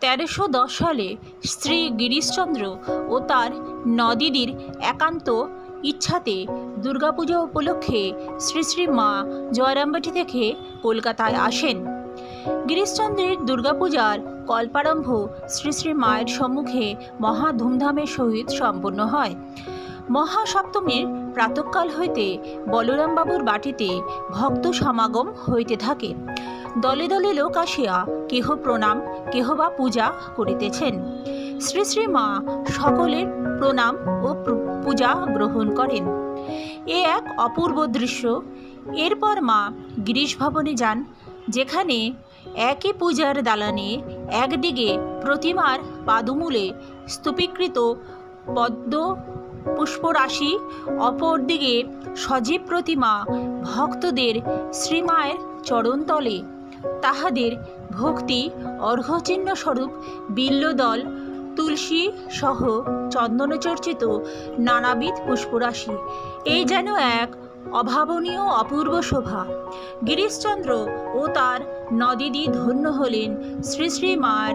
তেরোশো দশ সালে শ্রী গিরিশচন্দ্র ও তার নদিদির একান্ত ইচ্ছাতে দুর্গাপূজা উপলক্ষে শ্রী শ্রী মা জয়রামবাটি থেকে কলকাতায় আসেন। গিরিশচন্দ্রের দুর্গাপূজার কল্পারম্ভ শ্রী শ্রী মায়ের সম্মুখে মহা ধুমধামের সহিত সম্পন্ন হয়। মহাসপ্তমীর প্রাতকাল হইতে বলরামবাবুর বাটিতে ভক্ত সমাগম হইতে থাকে। দলে দলে লোক আসিয়া কেহ প্রণাম, কেহ বা পূজা করিতেছেন। শ্রী শ্রী মা সকলের প্রণাম ও পূজা গ্রহণ করেন। এ এক অপূর্ব দৃশ্য। এরপর মা গিরিশ ভবনে যান, যেখানে একই পূজার দালানে একদিকে প্রতিমার পাদমূলে স্তূপীকৃত পদ্ম পুষ্পরাশি অপরদিকে সজীব প্রতিমা, ভক্তদের শ্রীমায়ের চরণতলে। তাহাদের ভক্তি অর্ঘচিহ্ন স্বরূপ বিল্লদল, তুলসী সহ চন্দনচর্চিত নানাবিধ পুষ্পরাশি। এই যেন এক অভাবনীয় অপূর্ব শোভা। গিরিশচন্দ্র ও তার নদিদি ধন্য হলেন শ্রী শ্রী মার